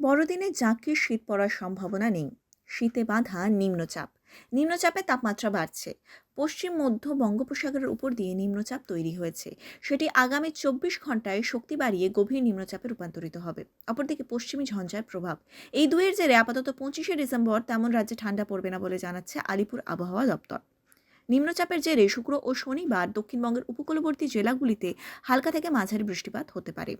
বড়দিনে জাঁকিয়ে শীত পড়ার সম্ভাবনা নেই। শীতে বাঁধা নিম্নচাপ। নিম্নচাপে তাপমাত্রা বাড়ছে। পশ্চিম, মধ্য বঙ্গোপসাগরের উপর দিয়ে নিম্নচাপ তৈরি হয়েছে। সেটি আগামী চব্বিশ ঘন্টায় শক্তি বাড়িয়ে গভীর নিম্নচাপে রূপান্তরিত হবে। অপরদিকে পশ্চিমী ঝঞ্ঝার প্রভাব। এই দুয়ের জেরে আপাতত পঁচিশে ডিসেম্বর তেমন রাজ্যে ঠান্ডা পড়বে না বলে জানাচ্ছে আলিপুর আবহাওয়া দপ্তর। নিম্নচাপের জেরে শুক্র ও শনিবার দক্ষিণবঙ্গের উপকূলবর্তী জেলাগুলিতে হালকা থেকে মাঝারি বৃষ্টিপাত হতে পারে।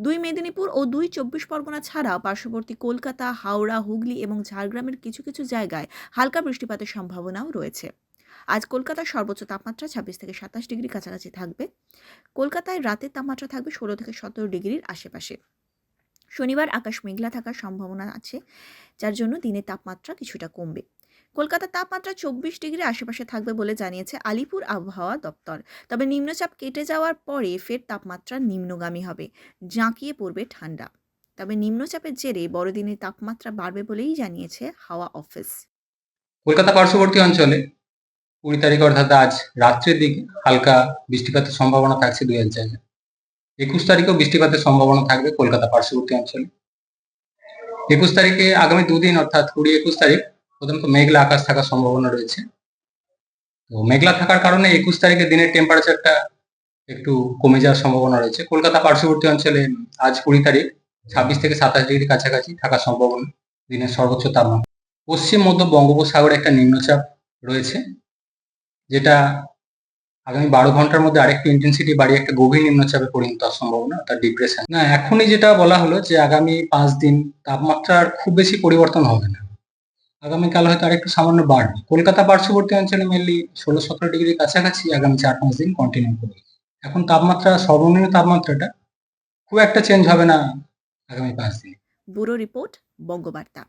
দুই মেদিনীপুর ও দুই চব্বিশ পরগনা ছাড়াও পার্শ্ববর্তী কলকাতা, হাওড়া, হুগলি এবং ঝাড়গ্রামের কিছু কিছু জায়গায় হালকা বৃষ্টিপাতের সম্ভাবনাও রয়েছে। আজ কলকাতার সর্বোচ্চ তাপমাত্রা ছাব্বিশ থেকে সাতাশ ডিগ্রি কাছাকাছি থাকবে। কলকাতায় রাতের তাপমাত্রা থাকবে ষোলো থেকে সতেরো ডিগ্রির আশেপাশে। শনিবার আকাশ মেঘলা থাকার সম্ভাবনা আছে, যার জন্য দিনের তাপমাত্রা কিছুটা কমবে। কলকাতার তাপমাত্রা চব্বিশ ডিগ্রি আশেপাশে থাকবে বলে জানিয়েছে আলিপুর আবহাওয়া দপ্তর। তবে নিম্নচাপ কেটে যাওয়ার পরে ফের তাপমাত্রা নিম্নগামী হবে, জাঁকিয়ে পড়বে ঠান্ডা। তবে নিম্নচাপের জেরে বড়দিনের তাপমাত্রা বাড়বে বলেই জানিয়েছে হাওয়া অফিস। কলকাতা পার্শ্ববর্তী অঞ্চলে কুড়ি তারিখ অর্থাৎ আজ রাত্রের দিকে হালকা বৃষ্টিপাতের সম্ভাবনা থাকছে দুই জায়গায়। একুশ তারিখেও বৃষ্টিপাতের সম্ভাবনা থাকবে কলকাতা পার্শ্ববর্তী অঞ্চলে। একুশ তারিখে আগামী দুদিন অর্থাৎ কুড়ি একুশ তারিখ প্রথমত মেঘলা আকাশ থাকার সম্ভাবনা রয়েছে। তো মেঘলা থাকার কারণে একুশ তারিখে দিনের টেম্পারেচারটা একটু কমে যাওয়ার সম্ভাবনা রয়েছে। কলকাতা পার্শ্ববর্তী অঞ্চলে আজ কুড়ি তারিখ, ছাব্বিশ থেকে সাতাশ ডিগ্রি কাছাকাছি থাকার সম্ভাবনা দিনের সর্বোচ্চ তাপমাত্রা। পশ্চিম মধ্য বঙ্গোপসাগরে একটা নিম্নচাপ রয়েছে, যেটা আগামী বারো ঘণ্টার মধ্যে আরেকটু ইন্টেন্সিটি বাড়িয়ে একটা গভীর নিম্নচাপে পরিণত হওয়ার সম্ভাবনা, অর্থাৎ ডিপ্রেশন না, এখনই যেটা বলা হলো যে আগামী পাঁচ দিন তাপমাত্রার খুব বেশি পরিবর্তন হবে না। আগামীকাল হয়তো আরেকটু সামান্য বাড়বে। কলকাতা পার্শ্ববর্তী অঞ্চলে মেনলি ষোলো সতেরো ডিগ্রির কাছাকাছি আগামী চার পাঁচ দিন কন্টিনিউ করবে। এখন তাপমাত্রা সর্বনিম্ন তাপমাত্রাটা খুব একটা চেঞ্জ হবে না আগামী পাঁচ দিন। Bureau report, Bangabarta.